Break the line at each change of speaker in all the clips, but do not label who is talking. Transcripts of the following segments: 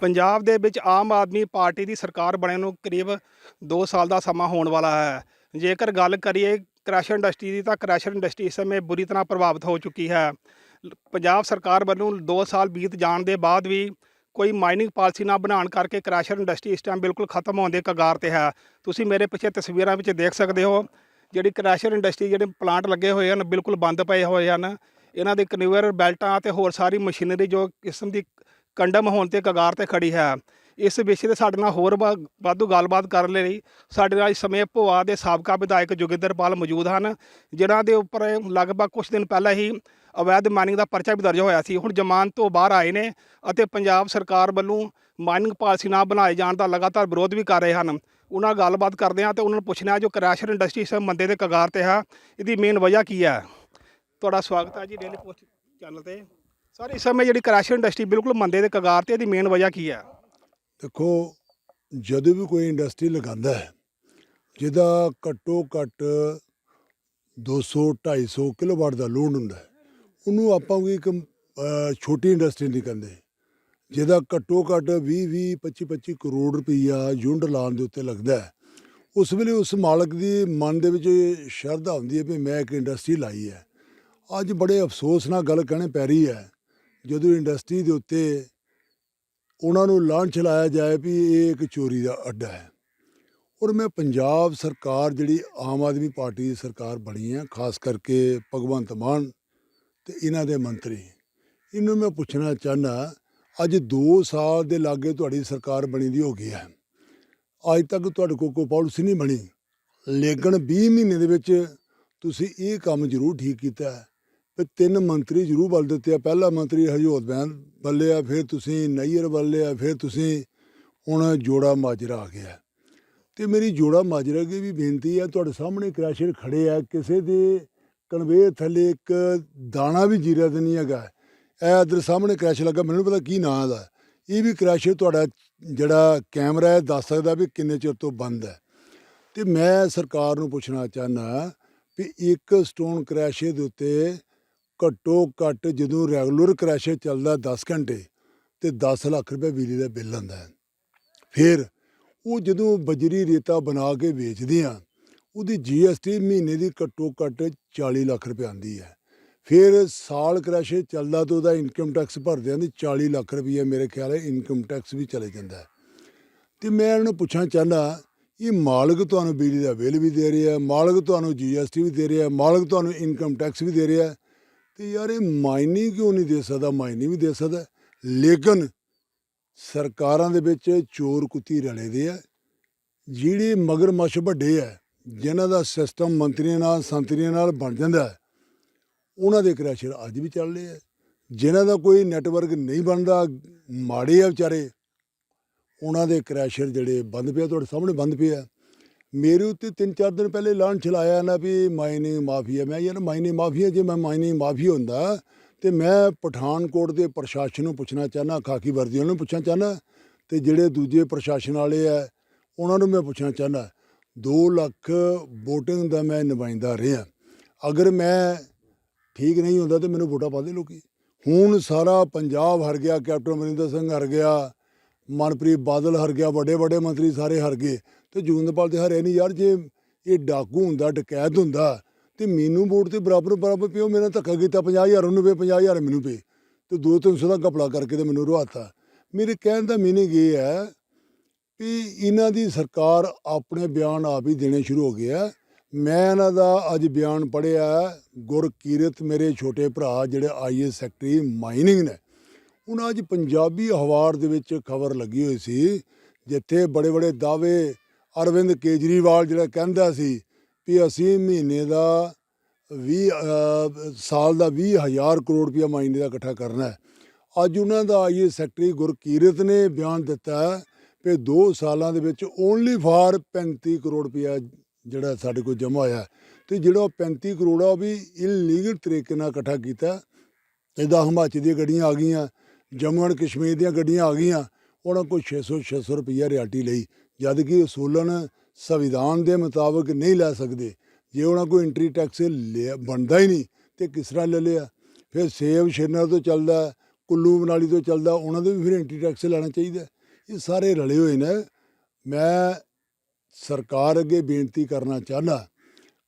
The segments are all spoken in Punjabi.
ਪੰਜਾਬ ਦੇ ਵਿੱਚ ਆਮ ਆਦਮੀ ਪਾਰਟੀ ਦੀ ਸਰਕਾਰ ਬਣਨ ਨੂੰ ਕਰੀਬ 2 ਸਾਲ ਦਾ ਸਮਾਂ ਹੋਣ ਵਾਲਾ ਹੈ। ਜੇਕਰ ਗੱਲ ਕਰੀਏ ਕ੍ਰੈਸ਼ ਇੰਡਸਟਰੀ ਦੀ ਤਾਂ ਕ੍ਰੈਸ਼ ਇੰਡਸਟਰੀ ਇਸ ਸਮੇਂ ਬੁਰੀ ਤਰ੍ਹਾਂ ਪ੍ਰਭਾਵਿਤ ਹੋ ਚੁੱਕੀ ਹੈ। ਪੰਜਾਬ ਸਰਕਾਰ ਵੱਲੋਂ 2 ਸਾਲ ਬੀਤ ਜਾਣ ਦੇ ਬਾਅਦ ਵੀ ਕੋਈ ਮਾਈਨਿੰਗ ਪਾਲਿਸੀ ਨਾ ਬਣਾਉਣ ਕਰਕੇ ਕ੍ਰੈਸ਼ਰ ਇੰਡਸਟਰੀ ਇਸ ਟਾਈਮ ਬਿਲਕੁਲ ਖਤਮ ਹੋਣ ਦੇ ਕਗਾਰ ਤੇ ਹੈ। ਤੁਸੀਂ ਮੇਰੇ ਪਿੱਛੇ ਤਸਵੀਰਾਂ ਵਿੱਚ ਦੇਖ ਸਕਦੇ ਹੋ, ਜਿਹੜੀ ਕ੍ਰੈਸ਼ਰ ਇੰਡਸਟਰੀ ਜਿਹੜੇ ਪਲਾਂਟ ਲੱਗੇ ਹੋਏ ਹਨ, ਬਿਲਕੁਲ ਬੰਦ ਪਏ ਹੋਏ ਹਨ। ਇਹਨਾਂ ਦੇ ਕਨਵੇਅਰ ਬੈਲਟਾਂ ਤੇ ਹੋਰ ਸਾਰੀ ਮਸ਼ੀਨਰੀ ਜੋ ਕਿਸਮ ਦੀ ਕੰਡਮ ਹੋਣ ਤੇ ਕਗਾਰ ਤੇ ਖੜੀ ਹੈ। ਇਸ ਵਿਸ਼ੇ ਤੇ ਸਾਡੇ ਨਾਲ ਹੋਰ ਵਾ- ਵਾਧੂ ਗੱਲਬਾਤ ਕਰਨ ਲਈ ਸਾਡੇ ਨਾਲ ਇਸ ਸਮੇਂ ਭੋਆ ਦੇ ਸਾਬਕਾ ਵਿਧਾਇਕ ਜੋਗਿੰਦਰਪਾਲ ਮੌਜੂਦ ਹਨ, ਜਿਨ੍ਹਾਂ ਦੇ ਉੱਪਰ ਲਗਭਗ ਕੁਝ ਦਿਨ ਪਹਿਲਾਂ ਹੀ ਅਵੈਧ ਮਾਈਨਿੰਗ ਦਾ ਪਰਚਾ ਵੀ ਦਰਜ ਹੋਇਆ ਸੀ। ਹੁਣ ਜ਼ਮਾਨਤ ਤੋਂ ਬਾਹਰ ਆਏ ਨੇ ਅਤੇ ਪੰਜਾਬ ਸਰਕਾਰ ਵੱਲੋਂ ਮਾਈਨਿੰਗ ਪਾਲਿਸੀ ਨਾ ਬਣਾਏ ਜਾਣ ਦਾ ਲਗਾਤਾਰ ਵਿਰੋਧ ਵੀ ਕਰ ਰਹੇ ਹਨ। ਉਹਨਾਂ ਨਾਲ ਗੱਲਬਾਤ ਕਰਦੇ ਹਾਂ ਤੇ ਉਹਨਾਂ ਨੂੰ ਪੁੱਛਣਾ ਹੈ ਜੋ ਕ੍ਰੈਸ਼ਰ ਇੰਡਸਟਰੀ ਇਸ ਮੰਦੇ ਦੇ ਕਗਾਰ ਤੇ ਹੈ। ਇਹਦੀ ਮੇਨ ਵਜ੍ਹਾ ਕੀ ਹੈ? ਤੁਹਾਡਾ ਸਵਾਗਤ ਹੈ ਜੀ ਡੇਲੀ ਪੋਸਟ ਚੈਨਲ ਤੇ। ਸਰ, ਇਸ ਸਮੇਂ ਜਿਹੜੀ ਕ੍ਰੈਸ਼ਰ ਇੰਡਸਟਰੀ ਬਿਲਕੁਲ ਮੰਦੇ ਦੇ ਕਗਾਰ ਤੇ, ਇਹਦੀ ਮੇਨ ਵਜ੍ਹਾ ਕੀ ਹੈ?
ਦੇਖੋ, ਜਦੋਂ ਵੀ ਕੋਈ ਇੰਡਸਟਰੀ ਲਗਾਉਂਦਾ ਹੈ, ਜਿਹਦਾ ਘੱਟੋ ਘੱਟ 200 250 ਕਿਲੋਵਾਟ ਦਾ ਲੋਡ ਹੁੰਦਾ ਹੈ, ਉਹਨੂੰ ਆਪਾਂ ਕੋਈ ਇੱਕ ਛੋਟੀ ਇੰਡਸਟਰੀ ਨਹੀਂ ਕਹਿੰਦੇ। ਜਿਹਦਾ ਘੱਟੋ ਘੱਟ 20 20 25 25 ਕਰੋੜ ਰੁਪਈਆ ਯੂਨਿਟ ਲਾਉਣ ਦੇ ਉੱਤੇ ਲੱਗਦਾ ਹੈ, ਉਸ ਵੇਲੇ ਉਸ ਮਾਲਕ ਦੀ ਮਨ ਦੇ ਵਿੱਚ ਸ਼ਰਧਾ ਹੁੰਦੀ ਹੈ ਵੀ ਮੈਂ ਇੱਕ ਇੰਡਸਟਰੀ ਲਾਈ ਹੈ। ਅੱਜ ਬੜੇ ਅਫਸੋਸ ਨਾਲ ਗੱਲ ਕਹਿਣੇ ਪੈ ਰਹੀ ਹੈ ਜਦੋਂ ਇੰਡਸਟਰੀ ਦੇ ਉੱਤੇ ਉਹਨਾਂ ਨੂੰ ਲਾਂਝ ਲਾਇਆ ਜਾਏ ਵੀ ਇਹ ਇੱਕ ਚੋਰੀ ਦਾ ਅੱਡਾ ਹੈ। ਔਰ ਮੈਂ ਪੰਜਾਬ ਸਰਕਾਰ ਜਿਹੜੀ ਆਮ ਆਦਮੀ ਪਾਰਟੀ ਦੀ ਸਰਕਾਰ ਬਣੀ ਹੈ, ਖਾਸ ਕਰਕੇ ਭਗਵੰਤ ਮਾਨ ਤੇ ਇਹਨਾਂ ਦੇ ਮੰਤਰੀ, ਇਹਨੂੰ ਮੈਂ ਪੁੱਛਣਾ ਚਾਹਨਾ ਅੱਜ 2 ਸਾਲ ਦੇ ਲਾਗੇ ਤੁਹਾਡੀ ਸਰਕਾਰ ਬਣੀ ਦੀ ਹੋ ਗਈ ਹੈ। ਅੱਜ ਤੱਕ ਤੁਹਾਡੇ ਕੋਲ ਕੋਈ ਪਾਲਿਸੀ ਨਹੀਂ ਬਣੀ, ਲੇਕਿਨ 20 ਮਹੀਨੇ ਦੇ ਵਿੱਚ ਤੁਸੀਂ ਇਹ ਕੰਮ ਜ਼ਰੂਰ ਠੀਕ ਕੀਤਾ ਹੈ ਵੀ ਤਿੰਨ ਮੰਤਰੀ ਜ਼ਰੂਰ ਬਲ ਦਿੱਤੇ ਆ। ਪਹਿਲਾ ਮੰਤਰੀ ਹਰਜੋਤ ਬੈਂਸ ਬੱਲੇ ਆ ਫਿਰ ਤੁਸੀਂ ਨਈਅਰ ਬੱਲੇ ਆ ਫਿਰ ਤੁਸੀਂ ਹੁਣ ਜੋੜਾ ਮਾਜਰਾ ਆ ਗਿਆ। ਤੇ ਮੇਰੀ ਜੋੜਾ ਮਾਜਰਾ ਦੀ ਵੀ ਬੇਨਤੀ ਆ, ਤੁਹਾਡੇ ਸਾਹਮਣੇ ਕ੍ਰੈਸ਼ਰ ਖੜੇ ਆ। ਕਿਸੇ ਦੇ ਕਨਵੇਅਰ ਥੱਲੇ ਇੱਕ ਦਾਣਾ ਵੀ ਜੀਰਾ ਤੇ ਨਹੀਂ ਹੈਗਾ। ਇਹ ਇਧਰ ਸਾਹਮਣੇ ਕ੍ਰੈਸ਼ ਲੱਗਾ, ਮੈਨੂੰ ਪਤਾ ਕੀ ਨਾਂ ਦਾ ਇਹ ਵੀ ਕ੍ਰੈਸ਼ਰ ਤੁਹਾਡਾ ਜਿਹੜਾ ਕੈਮਰਾ ਹੈ, ਦੱਸ ਸਕਦਾ ਵੀ ਕਿੰਨੇ ਚਿਰ ਤੋਂ ਬੰਦ ਹੈ। ਤੇ ਮੈਂ ਸਰਕਾਰ ਨੂੰ ਪੁੱਛਣਾ ਚਾਹਨਾ ਵੀ ਇੱਕ ਸਟੋਨ ਕ੍ਰੈਸ਼ਰ ਦੇ ਉੱਤੇ ਘੱਟੋ ਘੱਟ ਜਦੋਂ ਰੈਗੂਲਰ ਕ੍ਰੈਸ਼ਰ ਚੱਲਦਾ 10 ਘੰਟੇ ਤੇ 10 ਲੱਖ ਰੁਪਏ ਬਿਜਲੀ ਦਾ ਬਿੱਲ ਆਉਂਦਾ ਹੈ। ਫਿਰ ਉਹ ਜਦੋਂ ਬਜਰੀ ਰੇਤਾ ਬਣਾ ਕੇ ਵੇਚਦੇ ਆ, ਉਹਦੀ ਜੀਐਸਟੀ ਮਹੀਨੇ ਦੀ ਘੱਟੋ ਘੱਟ 40 ਲੱਖ ਰੁਪਏ ਆਉਂਦੀ ਹੈ। ਫਿਰ ਸਾਲ ਕ੍ਰੈਸ਼ਰ ਚੱਲਦਾ ਤਾਂ ਉਹਦਾ ਇਨਕਮ ਟੈਕਸ ਭਰਦੇ ਆਂ ਤੇ 40 ਲੱਖ ਰੁਪਏ ਮੇਰੇ ਖਿਆਲ ਹੈ ਇਨਕਮ ਟੈਕਸ ਵੀ ਚਲੇ ਜਾਂਦਾ ਹੈ। ਤੇ ਮੈਂ ਉਹਨਾਂ ਨੂੰ ਪੁੱਛਣਾ ਚਾਹੁੰਦਾ, ਇਹ ਮਾਲਕ ਤੁਹਾਨੂੰ ਬਿਜਲੀ ਦਾ ਬਿੱਲ ਵੀ ਦੇ ਰਿਹਾ, ਮਾਲਕ ਤੁਹਾਨੂੰ ਜੀਐਸਟੀ ਵੀ ਦੇ ਰਿਹਾ, ਮਾਲਕ ਤੁਹਾਨੂੰ ਇਨਕਮ ਟੈਕਸ ਵੀ ਦੇ ਰਿਹਾ ਤੇ ਯਾਰ ਇਹ ਮਾਇਨੀ ਕਿਉਂ ਨਹੀਂ ਦੇ ਸਕਦਾ? ਮਾਇਨੀ ਵੀ ਦੇ ਸਕਦਾ ਲੇਕਿਨ ਸਰਕਾਰਾਂ ਦੇ ਵਿੱਚ ਚੋਰ ਕੁੱਤੀ ਰਲੇ ਦੇ ਆ। ਜਿਹੜੇ ਮਗਰਮੱਛ ਵੱਡੇ ਆ, ਜਿਨ੍ਹਾਂ ਦਾ ਸਿਸਟਮ ਮੰਤਰੀਆਂ ਨਾਲ, ਸੰਤਰੀਆਂ ਨਾਲ ਬਣ ਜਾਂਦਾ ਉਹਨਾਂ ਦੇ ਕ੍ਰੈਸ਼ਰ ਅੱਜ ਵੀ ਚੱਲ ਰਹੇ ਆ। ਜਿਨ੍ਹਾਂ ਦਾ ਕੋਈ ਨੈਟਵਰਕ ਨਹੀਂ ਬਣਦਾ, ਮਾੜੇ ਆ ਵਿਚਾਰੇ, ਉਹਨਾਂ ਦੇ ਕ੍ਰੈਸ਼ਰ ਜਿਹੜੇ ਬੰਦ ਪਿਆ, ਤੁਹਾਡੇ ਸਾਹਮਣੇ ਬੰਦ ਪਿਆ। ਮੇਰੇ ਉੱਤੇ ਤਿੰਨ ਚਾਰ ਦਿਨ ਪਹਿਲੇ ਐਲਾਨ ਚਲਾਇਆ ਨਾ ਵੀ ਮਾਈਨਿੰਗ ਮਾਫੀਆ। ਮੈਂ ਯਾਰ ਮਾਈਨਿੰਗ ਮਾਫੀਆ, ਜੇ ਮੈਂ ਮਾਈਨਿੰਗ ਮਾਫੀ ਹੁੰਦਾ, ਤੇ ਮੈਂ ਪਠਾਨਕੋਟ ਦੇ ਪ੍ਰਸ਼ਾਸਨ ਨੂੰ ਪੁੱਛਣਾ ਚਾਹਨਾ ਖਾਕੀ ਵਰਦੀਆਂ ਨੂੰ ਪੁੱਛਣਾ ਚਾਹਨਾ ਤੇ ਜਿਹੜੇ ਦੂਜੇ ਪ੍ਰਸ਼ਾਸਨ ਵਾਲੇ ਆ, ਉਹਨਾਂ ਨੂੰ ਮੈਂ ਪੁੱਛਣਾ ਚਾਹਨਾ 2 ਲੱਖ VOTING ਦਾ ਮੈਂ ਨੁਮਾਇੰਦਾ ਰਿਹਾ। ਅਗਰ ਮੈਂ ਠੀਕ ਨਹੀਂ ਹੁੰਦਾ, ਤੇ ਮੈਨੂੰ ਵੋਟਾਂ ਪਾ ਦੇ ਲੋਕੀ। ਹੁਣ ਸਾਰਾ ਪੰਜਾਬ ਹਰ ਗਿਆ, ਕੈਪਟਨ ਅਮਰਿੰਦਰ ਸਿੰਘ ਹਰ ਗਿਆ ਮਨਪ੍ਰੀਤ ਬਾਦਲ ਹਰ ਗਿਆ, ਵੱਡੇ ਵੱਡੇ ਮੰਤਰੀ ਸਾਰੇ ਹਰ ਗਏ। ਤੇ ਜੂੰਦਪਾਲ ਤੇ ਹਰੇ ਨਹੀਂ ਯਾਰ, ਜੇ ਇਹ ਡਾਕੂ ਹੁੰਦਾ, ਡਕੈਤ ਹੁੰਦਾ, ਤੇ ਮੈਨੂੰ ਵੋਟ ਤੇ ਬਰਾਬਰ ਬਰਾਬਰ ਪਿਓ ਮੇਰਾ ਧੱਕਾ ਕੀਤਾ 50000 ਉਹਨੂੰ ਪਏ 50000 ਮੈਨੂੰ ਪਏ ਤੇ 2-300 ਦਾ ਘਪਲਾ ਕਰਕੇ ਤੇ ਮੈਨੂੰ ਰਵਾਤਾ ਮੇਰੇ ਕਹਿਣ ਦਾ ਮੀਨਿੰਗ ਇਹ ਹੈ ਵੀ ਇਹਨਾਂ ਦੀ ਸਰਕਾਰ ਆਪਣੇ ਬਿਆਨ ਆਪ ਹੀ ਦੇਣੇ ਸ਼ੁਰੂ ਹੋ ਗਏ ਆ। ਮੈਂ ਇਹਨਾਂ ਦਾ ਅੱਜ ਬਿਆਨ ਪੜਿਆ ਗੁਰਕੀਰਤ ਮੇਰੇ ਛੋਟੇ ਭਰਾ, ਜਿਹੜੇ ਆਈਐਸ ਸੈਕਟਰੀ ਮਾਈਨਿੰਗ ਨੇ। ਹੁਣ ਅੱਜ ਪੰਜਾਬੀ ਅਖਬਾਰ ਦੇ ਵਿੱਚ ਖਬਰ ਲੱਗੀ ਹੋਈ ਸੀ, ਜਿੱਥੇ ਬੜੇ ਬੜੇ ਦਾਅਵੇ ਅਰਵਿੰਦ ਕੇਜਰੀਵਾਲ ਜਿਹੜਾ ਕਹਿੰਦਾ ਸੀ ਵੀ ਅਸੀਂ ਮਹੀਨੇ ਦਾ 20 ਸਾਲ ਦਾ 20000 ਕਰੋੜ ਰੁਪਇਆ ਮਾਈਨਿੰਗ ਦਾ ਇਕੱਠਾ ਕਰਨਾ ਹੈ। ਅੱਜ ਉਹਨਾਂ ਦਾ ਆਈਏ ਸੈਕਟਰੀ ਗੁਰਕੀਰਤ ਨੇ ਬਿਆਨ ਦਿੱਤਾ ਹੈ ਕਿ 2 ਸਾਲਾਂ ਦੇ ਵਿੱਚ ਓਨਲੀ ਫਾਰ 35 ਕਰੋੜ ਰੁਪਇਆ ਜਿਹੜਾ ਸਾਡੇ ਕੋਲ ਜਮ੍ਹਾਂ ਹੋਇਆ ਹੈ। ਤੇ ਜਿਹੜਾ ਉਹ 35 ਕਰੋੜ ਆ ਉਹ ਵੀ ਇਲੀਗਲ ਤਰੀਕੇ ਨਾਲ ਇਕੱਠਾ ਕੀਤਾ ਇਹਦਾ ਹਿਮਾਚਲ ਦੀਆਂ ਗੱਡੀਆਂ ਆ ਗਈਆਂ। ਜੰਮੂ ਐਂਡ ਕਸ਼ਮੀਰ ਦੀਆਂ ਗੱਡੀਆਂ ਆ ਗਈਆਂ। ਉਹਨਾਂ ਕੋਲ 600 600 ਰੁਪਈਆ ਰਿਆਲਟੀ ਲਈ। ਜਦ ਕਿ ਅਸੂਲਨ ਸੰਵਿਧਾਨ ਦੇ ਮੁਤਾਬਕ ਨਹੀਂ ਲੈ ਸਕਦੇ। ਜੇ ਉਹਨਾਂ ਕੋਈ ਐਂਟਰੀ ਟੈਕਸ ਲਿਆ- ਬਣਦਾ ਹੀ ਨਹੀਂ, ਤੇ ਕਿਸ ਤਰ੍ਹਾਂ ਲੈ ਲਿਆ? ਫਿਰ ਸੇਵ ਸ਼ਿਰਨਰ ਤੋਂ ਚੱਲਦਾ ਕੁੱਲੂ ਮਨਾਲੀ ਤੋਂ ਚੱਲਦਾ ਉਹਨਾਂ ਦੇ ਵੀ ਫਿਰ ਐਂਟਰੀ ਟੈਕਸ ਲੈਣਾ ਚਾਹੀਦਾ ਇਹ ਸਾਰੇ ਰਲੇ ਹੋਏ ਨੇ। ਮੈਂ ਸਰਕਾਰ ਅੱਗੇ ਬੇਨਤੀ ਕਰਨਾ ਚਾਹਨਾ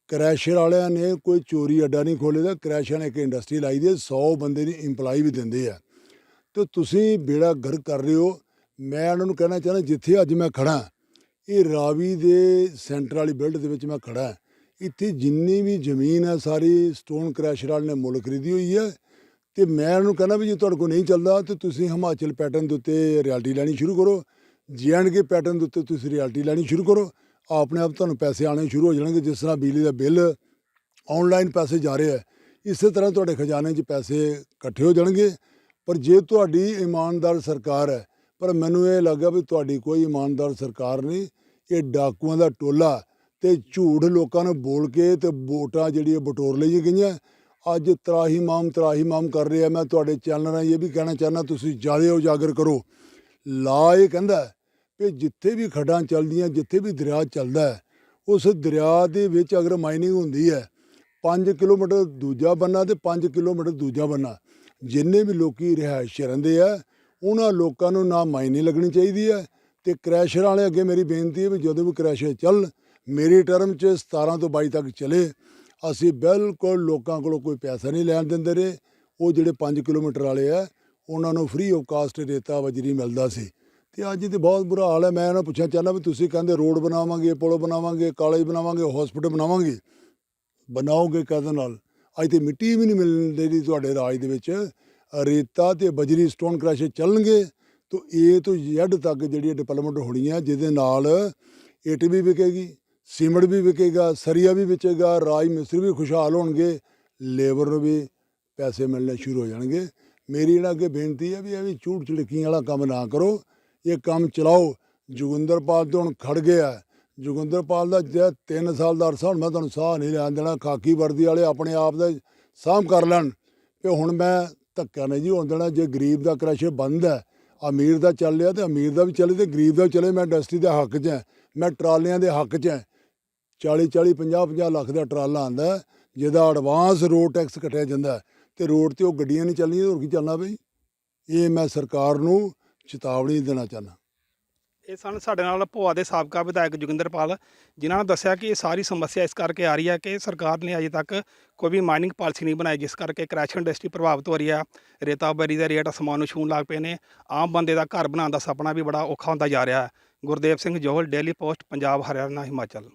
ਕ੍ਰੈਸ਼ਰ ਵਾਲਿਆਂ ਨੇ ਕੋਈ ਚੋਰੀ ਅੱਡਾ ਨਹੀਂ ਖੋਲ੍ਹੇ ਦਾ ਨੇ ਇੱਕ ਇੰਡਸਟਰੀ ਲਾਈ ਦੀ 100 ਬੰਦੇ ਦੀ EMPLOYE ਵੀ ਦਿੰਦੇ ਆ। ਤੇ ਤੁਸੀਂ ਬੇੜਾ ਗਰ ਕਰ ਰਹੇ ਹੋ। ਮੈਂ ਉਹਨਾਂ ਨੂੰ ਕਹਿਣਾ ਚਾਹੁੰਦਾ, ਜਿੱਥੇ ਅੱਜ ਮੈਂ ਖੜਾ ਇਹ ਰਾਵੀ ਦੇ ਸੈਂਟਰ ਵਾਲੀ ਬਿਲਡ ਦੇ ਵਿੱਚ ਮੈਂ ਖੜਾ ਇੱਥੇ ਜਿੰਨੀ ਵੀ ਜ਼ਮੀਨ ਹੈ ਸਾਰੀ ਸਟੋਨ ਕ੍ਰੈਸ਼ਰ ਵਾਲੇ ਨੇ ਮੁੱਲ ਖਰੀਦੀ ਹੋਈ ਹੈ ਤੇ ਮੈਂ ਉਹਨੂੰ ਕਹਿੰਦਾ ਵੀ ਜੇ ਤੁਹਾਡੇ ਕੋਲ ਨਹੀਂ ਚੱਲਦਾ, ਤੇ ਤੁਸੀਂ ਹਿਮਾਚਲ ਪੈਟਰਨ ਦੇ ਉੱਤੇ ਰਿਐਲਿਟੀ ਲੈਣੀ ਸ਼ੁਰੂ ਕਰੋ। ਕੇ ਪੈਟਰਨ ਦੇ ਉੱਤੇ ਤੁਸੀਂ ਰਿਐਲਿਟੀ ਲੈਣੀ ਸ਼ੁਰੂ ਕਰੋ, ਆਪਣੇ ਆਪ ਤੁਹਾਨੂੰ ਪੈਸੇ ਆਣੇ ਸ਼ੁਰੂ ਹੋ ਜਾਣਗੇ, ਜਿਸ ਤਰ੍ਹਾਂ ਬਿਜਲੀ ਦਾ ਬਿੱਲ ਆਨਲਾਈਨ ਪੈਸੇ ਜਾ ਰਹੇ ਹੈ ਇਸੇ ਤਰ੍ਹਾਂ ਤੁਹਾਡੇ ਖਜ਼ਾਨੇ 'ਚ ਪੈਸੇ ਇਕੱਠੇ ਹੋ ਜਾਣਗੇ। ਪਰ ਜੇ ਤੁਹਾਡੀ ਇਮਾਨਦਾਰ ਸਰਕਾਰ ਹੈ, ਪਰ ਮੈਨੂੰ ਇਹ ਲੱਗਾ ਵੀ ਤੁਹਾਡੀ ਕੋਈ ਇਮਾਨਦਾਰ ਸਰਕਾਰ ਨਹੀਂ, ਇਹ ਡਾਕੂਆਂ ਦਾ ਟੋਲਾ ਤੇ ਝੂਠ ਲੋਕਾਂ ਨੂੰ ਬੋਲ ਕੇ ਤੇ ਵੋਟਾਂ ਜਿਹੜੀਆਂ ਬਟੋਰ ਲਈਆਂ ਗਈਆਂ। ਅੱਜ ਤਰਾਹੀ ਮਾਮ ਤਰਾਹੀ ਮਾਮ ਕਰ ਰਿਹਾ ਮੈਂ ਤੁਹਾਡੇ ਚੈਨਲ ਰਾਹੀਂ, ਇਹ ਵੀ ਕਹਿਣਾ ਚਾਹੁੰਦਾ, ਤੁਸੀਂ ਜ਼ਿਆਦਾ ਉਜਾਗਰ ਕਰੋ। ਲਾ ਇਹ ਕਹਿੰਦਾ ਹੈ ਕਿ ਜਿੱਥੇ ਵੀ ਖੱਡਾਂ ਚੱਲਦੀਆਂ, ਜਿੱਥੇ ਵੀ ਦਰਿਆ ਚੱਲਦਾ ਉਸ ਦਰਿਆ ਦੇ ਵਿੱਚ ਅਗਰ ਮਾਈਨਿੰਗ ਹੁੰਦੀ ਹੈ 5 ਕਿਲੋਮੀਟਰ ਦੂਜਾ ਬੰਨਾ ਤੇ 5 ਕਿਲੋਮੀਟਰ ਦੂਜਾ ਬੰਨਾ ਜਿੰਨੇ ਵੀ ਲੋਕੀ ਰਿਹਾਇਸ਼ ਰਹਿੰਦੇ ਆ, ਉਹਨਾਂ ਲੋਕਾਂ ਨੂੰ ਨਾ ਮਾਇਨੇ ਲੱਗਣੀ ਚਾਹੀਦੀ ਹੈ ਤੇ ਕ੍ਰੈਸ਼ਰ ਵਾਲੇ ਅੱਗੇ ਮੇਰੀ ਬੇਨਤੀ ਹੈ ਵੀ ਜਦੋਂ ਵੀ ਕ੍ਰੈਸ਼ਰ ਚੱਲ, ਮੇਰੀ ਟਰਮ 'ਚ 17 ਤੋਂ 22 ਤੱਕ ਚਲੇ। ਅਸੀਂ ਬਿਲਕੁਲ ਲੋਕਾਂ ਕੋਲੋਂ ਕੋਈ ਪੈਸਾ ਨਹੀਂ ਲੈਣ ਦਿੰਦੇ ਰਹੇ। ਉਹ ਜਿਹੜੇ 5 ਕਿਲੋਮੀਟਰ ਵਾਲੇ ਆ, ਉਹਨਾਂ ਨੂੰ ਫ੍ਰੀ ਆਫ ਕਾਸਟ ਰੇਤਾ ਵਜਰੀ ਮਿਲਦਾ ਸੀ। ਤੇ ਅੱਜ ਤੇ ਬਹੁਤ ਬੁਰਾ ਹਾਲ ਹੈ। ਮੈਂ ਉਹਨਾਂ ਨੂੰ ਪੁੱਛਿਆ ਚਾਹੁੰਦਾ ਵੀ ਤੁਸੀਂ ਕਹਿੰਦੇ ਰੋਡ ਬਣਾਵਾਂਗੇ, ਪੁਲ ਬਣਾਵਾਂਗੇ, ਕਾਲਜ ਬਣਾਵਾਂਗੇ ਹਸਪੀਟਲ ਬਣਾਵਾਂਗੇ। ਬਣਾਓਗੇ ਕਦੋਂ ਨਾਲ? ਅੱਜ ਤੇ ਮਿੱਟੀ ਵੀ ਨਹੀਂ ਮਿਲਦੀ ਦੀ ਤੁਹਾਡੇ ਰਾਜ ਦੇ ਵਿੱਚ। ਰੇਤਾ ਤੇ ਬਜਰੀ ਸਟੋਨ ਕ੍ਰੈਸ਼ਰ ਚੱਲਣਗੇ ਤਾਂ ਇਹ ਤੋਂ ਜ਼ੈਡ ਤੱਕ ਜਿਹੜੀ ਡਿਵੈਲਪਮੈਂਟ ਹੋਣੀ ਹੈ ਜਿਹਦੇ ਨਾਲ ਇੱਟ ਵੀ ਵਿਕੇਗੀ, ਸੀਮਿੰਟ ਵੀ ਵਿਕੇਗਾ, ਸਰੀਆ ਵੀ ਵਿਚੇਗਾ ਰਾਜ ਮਿਸਤਰੀ ਵੀ ਖੁਸ਼ਹਾਲ ਹੋਣਗੇ ਲੇਬਰ ਨੂੰ ਵੀ ਪੈਸੇ ਮਿਲਣੇ ਸ਼ੁਰੂ ਹੋ ਜਾਣਗੇ। ਮੇਰੀ ਜਿਹੜਾ ਅੱਗੇ ਬੇਨਤੀ ਹੈ ਵੀ ਇਹ ਵੀ ਝੂਠ ਚੜਕੀਆਂ ਵਾਲਾ ਕੰਮ ਨਾ ਕਰੋ, ਇਹ ਕੰਮ ਚਲਾਓ। ਜੋਗਿੰਦਰਪਾਲ ਤੋਂ ਹੁਣ ਖੜ ਗਿਆ। ਜੋਗਿੰਦਰਪਾਲ ਦਾ ਜੇ 3 ਸਾਲ ਦਾ ਅਰਸਾ ਹੁਣ ਮੈਂ ਤੁਹਾਨੂੰ ਸਾਹ ਨਹੀਂ ਲੈਣ ਦੇਣਾ ਖਾਕੀ ਵਰਦੀ ਵਾਲੇ ਆਪਣੇ ਆਪ ਦਾ ਸਾਂਭ ਕਰ ਲੈਣ। ਤੇ ਹੁਣ ਮੈਂ ਧੱਕਾ ਨਹੀਂ ਜੀ ਹੋਣ ਦੇਣਾ ਜੇ ਗਰੀਬ ਦਾ ਕ੍ਰੈਸ਼ਰ ਬੰਦ ਹੈ ਅਮੀਰ ਦਾ ਚੱਲ ਰਿਹਾ ਤੇ ਅਮੀਰ ਦਾ ਵੀ ਚੱਲੇ ਤੇ ਗਰੀਬ ਦਾ ਵੀ ਚੱਲੇ ਮੈਂ ਇੰਡਸਟਰੀ ਦੇ ਹੱਕ 'ਚ ਹਾਂ ਮੈਂ ਟਰਾਲਿਆਂ ਦੇ ਹੱਕ 'ਚ ਹਾਂ। 40 40 50 50 ਲੱਖ ਦਾ ਟਰਾਲਾ ਆਂਦਾ ਜਿਹਦਾ ਐਡਵਾਂਸ ਰੋਡ ਟੈਕਸ ਕੱਟਿਆ ਜਾਂਦਾ ਹੈ, ਤੇ ਰੋਡ ਤੇ ਉਹ ਗੱਡੀਆਂ ਨਹੀਂ ਚੱਲਣੀਆਂ ਹੋਰ ਕੀ ਚੱਲਣਾ ਬਈ? ਇਹ ਮੈਂ ਸਰਕਾਰ ਨੂੰ ਚੇਤਾਵਨੀ ਦੇਣਾ ਚਾਹੁੰਦਾ।
ਇਹ ਸਨ ਸਾਡੇ ਨਾਲ ਭੋਆ ਦੇ ਸਾਬਕਾ ਵਿਧਾਇਕ ਜੋਗਿੰਦਰਪਾਲ ਜਿਨ੍ਹਾਂ ਨੇ ਦੱਸਿਆ ਕਿ ਇਹ ਸਾਰੀ ਸਮੱਸਿਆ ਇਸ ਕਰਕੇ ਆ ਰਹੀ ਹੈ ਕਿ ਸਰਕਾਰ ਨੇ ਅਜੇ ਤੱਕ ਕੋਈ ਵੀ ਮਾਈਨਿੰਗ ਪਾਲਿਸੀ ਨਹੀਂ ਬਣਾਈ, ਜਿਸ ਕਰਕੇ ਕ੍ਰੈਸ਼ ਇੰਡਸਟਰੀ ਪ੍ਰਭਾਵਿਤ ਹੋ ਰਹੀ ਹੈ। ਰੇਤਾ ਬਰੀ ਦੇ ਰੇਟ ਅਸਮਾਨ ਨੂੰ ਛੂਣ ਲੱਗ ਪਏ ਨੇ। ਆਮ ਬੰਦੇ ਦਾ ਘਰ ਬਣਾਉਣ ਦਾ ਸੁਪਨਾ ਵੀ ਬੜਾ ਔਖਾ ਹੁੰਦਾ ਜਾ ਰਿਹਾ ਹੈ। Gurdev Singh Johal daily post Punjab, Haryana, Himachal.